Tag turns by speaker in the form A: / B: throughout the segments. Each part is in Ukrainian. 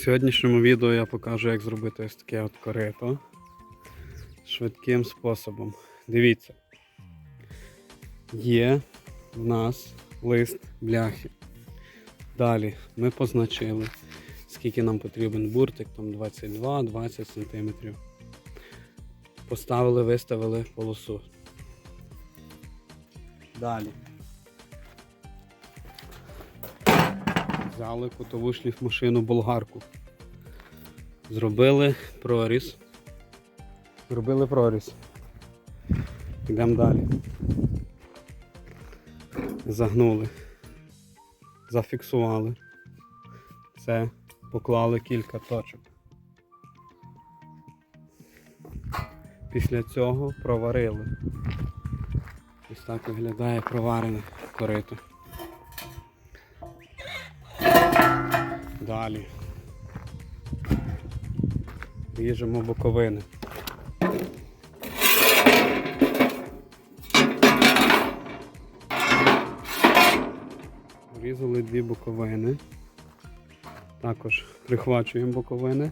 A: сьогоднішньому відео я покажу, як зробити ось таке от корито швидким способом. Дивіться, є в нас лист бляхи. Далі ми позначили, скільки нам потрібен буртик, там 22-20 см. Поставили, виставили полосу. Далі. Взяли кутову шліфмашину болгарку. Зробили проріз. Зробили проріз. Йдемо далі. Загнули. Зафіксували. Це поклали кілька точок. Після цього проварили. Ось так виглядає проварене корито. Далі. Ріжемо боковини. Різали дві боковини. Також прихвачуємо боковини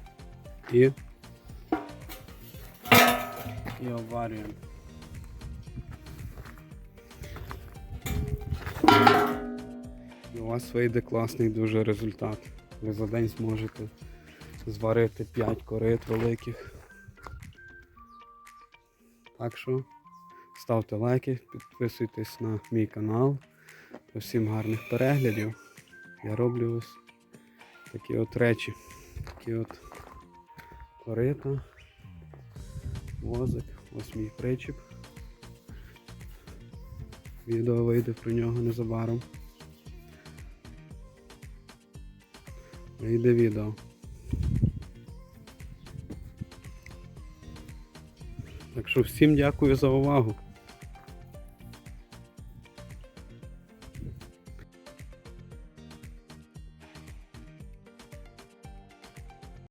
A: і, і обварюємо. І у вас вийде класний дуже результат. Ви за день зможете зварити 5 корит великих. Так що ставте лайки, підписуйтесь на мій канал. Всім гарних переглядів. Я роблю ось такі от речі. Такі от корита, возик, ось мій причіп. Відео вийде про нього незабаром. Вийде відео. Так що всім дякую за увагу.